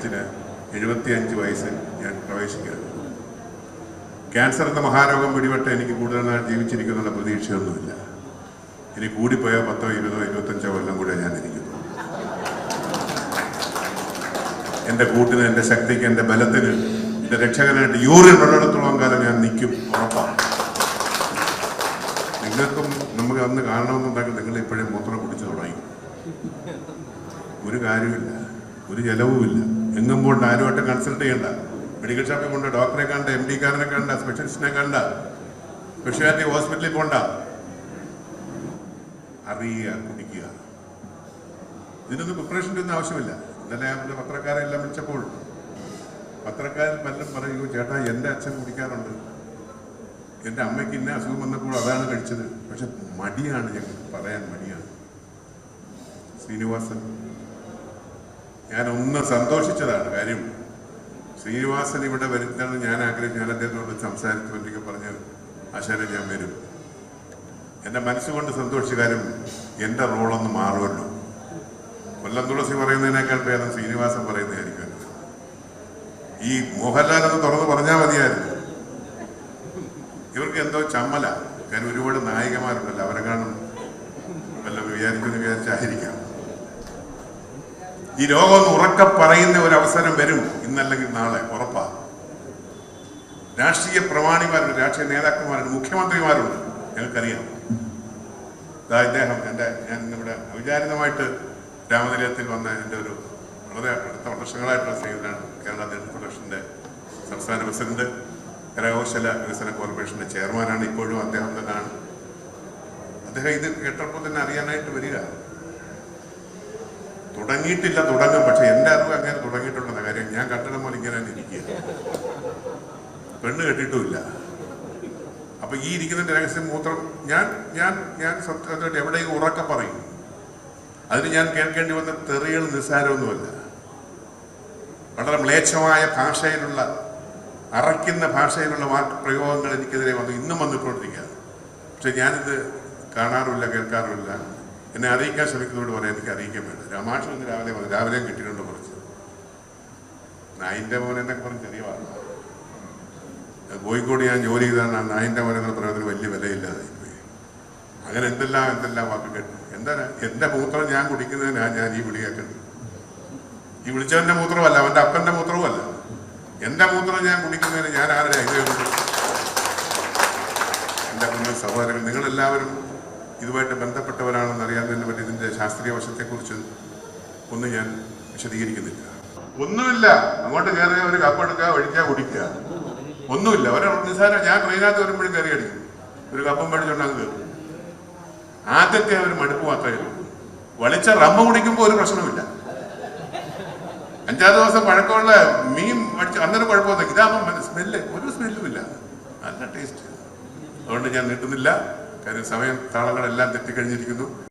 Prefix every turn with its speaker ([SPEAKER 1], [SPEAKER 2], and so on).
[SPEAKER 1] അഞ്ചിന് എഴുപത്തിയഞ്ച് വയസ്സിൽ ഞാൻ പ്രവേശിക്കുകയാണ്. ക്യാൻസർ എന്ന മഹാരോഗം പിടിപെട്ട് എനിക്ക് കൂടുതൽ നാൾ ജീവിച്ചിരിക്കുന്നുള്ള പ്രതീക്ഷയൊന്നുമില്ല. ഇനി കൂടിപ്പോയാൽ പത്തോ ഇരുപതോ ഇരുപത്തഞ്ചോ കൊല്ലം കൂടെ ഞാൻ ഇരിക്കുന്നു. എന്റെ കൂട്ടിന് എന്റെ ശക്തിക്ക് എന്റെ ബലത്തിന് എന്റെ രക്ഷകനായിട്ട് യൂറിൻ ഉള്ളിടത്തോളം കാലം ഞാൻ നിൽക്കും ഉറപ്പാണ് നിങ്ങൾക്കും നമുക്ക് അന്ന് കാണണമെന്നുണ്ടെങ്കിൽ നിങ്ങൾ ഇപ്പോഴും മൂത്രം കുടിച്ചു തുടങ്ങി. ഒരു കാര്യമില്ല ഒരു ചെലവുമില്ല എങ്ങും പോകണ്ട ആരുമായിട്ട് കൺസൾട്ട് ചെയ്യണ്ട. മെഡിക്കൽ ഷോപ്പിൽ കൊണ്ട് ഡോക്ടറെ കണ്ട എം ഡിക്കാരനെ കണ്ട സ്പെഷ്യലിസ്റ്റിനെ കണ്ട സ്പെഷ്യാലിറ്റി ഹോസ്പിറ്റലിൽ പോണ്ട. അറിയുക കുടിക്കുക. ഇതിനൊന്നും പ്രിപ്പറേഷന്റെ ഒന്നും ആവശ്യമില്ല. ഇന്നലെ പിന്നെ പത്രക്കാരെ എല്ലാം വിളിച്ചപ്പോൾ പത്രക്കാരിൽ പലരും പറയൂ ചേട്ടാ എന്റെ അച്ഛൻ കുടിക്കാറുണ്ട്. എന്റെ അമ്മയ്ക്ക് ഇന്ന അസുഖം വന്നപ്പോൾ അതാണ് കഴിച്ചത്. പക്ഷെ മടിയാണ് ഞങ്ങൾക്ക് പറയാൻ മടിയാണ്. ശ്രീനിവാസൻ ഞാൻ ഒന്ന് സന്തോഷിച്ചതാണ് കാര്യം. ശ്രീനിവാസൻ ഇവിടെ വരുന്നതാണ് ഞാൻ ആഗ്രഹിച്ചു ഞാൻ അദ്ദേഹത്തോട് സംസാരിച്ചു എന്നൊക്കെ പറഞ്ഞ് ആശാന ഞാൻ വരും. എന്റെ മനസ്സുകൊണ്ട് സന്തോഷിച്ച കാര്യം എന്റെ റോളൊന്ന് മാറുമല്ലോ. കൊല്ലം തുളസി പറയുന്നതിനേക്കാൾ ഭേദം ശ്രീനിവാസൻ പറയുന്നതായിരിക്കും. ഈ മോഹൻലാൽ എന്ന് തുറന്ന് പറഞ്ഞാൽ മതിയായിരുന്നു. ഇവർക്ക് എന്തോ ചമ്മല. കാര്യം ഒരുപാട് നായികമാരുണ്ടല്ലോ അവരെ കാണും. വല്ല വിചാരിക്കുന്നു വിചാരിച്ചായിരിക്കാം. ഈ ലോകം ഒന്ന് ഉറക്ക പറയുന്ന ഒരു അവസരം വരും ഇന്നല്ലെങ്കിൽ നാളെ. ഉറപ്പാ. രാഷ്ട്രീയ പ്രമാണിമാരുണ്ട്. രാഷ്ട്രീയ നേതാക്കന്മാരുണ്ട്. മുഖ്യമന്ത്രിമാരുണ്ട്. ഞങ്ങൾക്കറിയാം. അതാ ഇദ്ദേഹം എന്റെ ഞാൻ ഇന്നിവിടെ അവിചാരിതമായിട്ട് രാമനിലയത്തിൽ വന്ന എന്റെ ഒരു വളരെ അടുത്ത വർഷങ്ങളായിട്ടുള്ള സ്നേഹിതനാണ് കേരള ദളിത് ഫെഡറേഷന്റെ സംസ്ഥാന പ്രസിഡന്റ് കരകൗശല വികസന കോർപ്പറേഷന്റെ ചെയർമാനാണ് ഇപ്പോഴും അദ്ദേഹം തന്നെയാണ്. അദ്ദേഹം ഇത് കേട്ടപ്പോൾ തന്നെ അറിയാനായിട്ട് വരിക. തുടങ്ങിയിട്ടില്ല തുടങ്ങും. പക്ഷെ എന്റെ അറിവ് അങ്ങനെ തുടങ്ങിയിട്ടുണ്ടെന്ന കാര്യം ഞാൻ കട്ടണം പോലെ ഇങ്ങനെ ഇരിക്കുക പെണ്ണ് കെട്ടിയിട്ടുമില്ല അപ്പൊ ഈ ഇരിക്കുന്നതിന്റെ രഹസ്യം മൂത്രം ഞാൻ ഞാൻ ഞാൻ സത്യമായിട്ട് എവിടെയും ഉറക്കം പറയും? അതിന് ഞാൻ കേൾക്കേണ്ടി വന്ന തെറികൾ നിസ്സാരമൊന്നുമല്ല. വളരെ മ്ലേച്ഛമായ ഭാഷയിലുള്ള അറയ്ക്കുന്ന ഭാഷയിലുള്ള വാക്ക് പ്രയോഗങ്ങൾ എനിക്കെതിരെ വന്നു ഇന്നും വന്നിട്ടുകൊണ്ടിരിക്കുക പക്ഷെ ഞാനിത് കാണാറുമില്ല കേൾക്കാറുമില്ല. എന്നെ അറിയിക്കാൻ ശ്രമിക്കുന്നതോട് പറയാൻ എനിക്ക് അറിയിക്കാൻ വേണ്ട രാമാക്ഷൻ ഇന്ന് രാവിലെ വന്നു. രാവിലെയും കിട്ടിയിട്ടുണ്ട് കുറച്ച്. നായിന്റെ മോൻ എന്നൊക്കെ പറഞ്ഞ് ചെറിയ കോഴിക്കോട് ഞാൻ ജോലി ചെയ്താണ് ആ നായിന്റെ മോൻ എന്ന പറയുന്നതിന് വലിയ വിലയില്ലാതെ പോയി. അങ്ങനെ എന്തെല്ലാം എന്തെല്ലാം വാക്ക് കേട്ടു. എന്താ എന്റെ മൂത്രം ഞാൻ കുടിക്കുന്നതിനാ ഞാൻ ഈ വിളി കേൾക്കുന്നത് ഈ വിളിച്ചവന്റെ മൂത്രമല്ല അവന്റെ അപ്പന്റെ മൂത്രവുമല്ല. എന്റെ മൂത്രം ഞാൻ കുടിക്കുന്നതിന് ഞാൻ ആരുടെ ഇത് എന്റെ സഹോദരങ്ങൾ നിങ്ങളെല്ലാവരും ഇതുമായിട്ട് ബന്ധപ്പെട്ടവരാണെന്ന് അറിയാത്തതിനെ പറ്റി ഇതിന്റെ ശാസ്ത്രീയ വശത്തെക്കുറിച്ച് ഒന്നും ഞാൻ വിശദീകരിക്കുന്നില്ല. ഒന്നുമില്ല. അങ്ങോട്ട് കയറുക ഒരു കപ്പ് എടുക്കുക ഒഴിക്കുക കുടിക്കുക ഒന്നുമില്ല. ഒരു നിസ്സാരം ഞാൻ ട്രെയിനകത്ത് വരുമ്പോഴും കയറി അടിക്കും. ഒരു കപ്പം മേടിച്ചോണ്ട് അങ്ങ് കയറും. ആദ്യത്തെ ഒരു മടുപ്പ് മാത്രമേ വളിച്ച റമ്മ കുടിക്കുമ്പോൾ ഒരു പ്രശ്നമില്ല അഞ്ചാറ് ദിവസം പഴക്കമുള്ള മീൻ അടിച്ച് അന്നേരം കുഴപ്പമൊന്നും ഇതാകുമ്പോൾ സ്മെല്ല് ഒരു സ്മെല്ലും ഇല്ല നല്ല ടേസ്റ്റ് അതുകൊണ്ട് ഞാൻ നീട്ടുന്നില്ല. കാര്യം സമയം താളങ്ങളെല്ലാം തെറ്റിക്കഴിഞ്ഞിരിക്കുന്നു.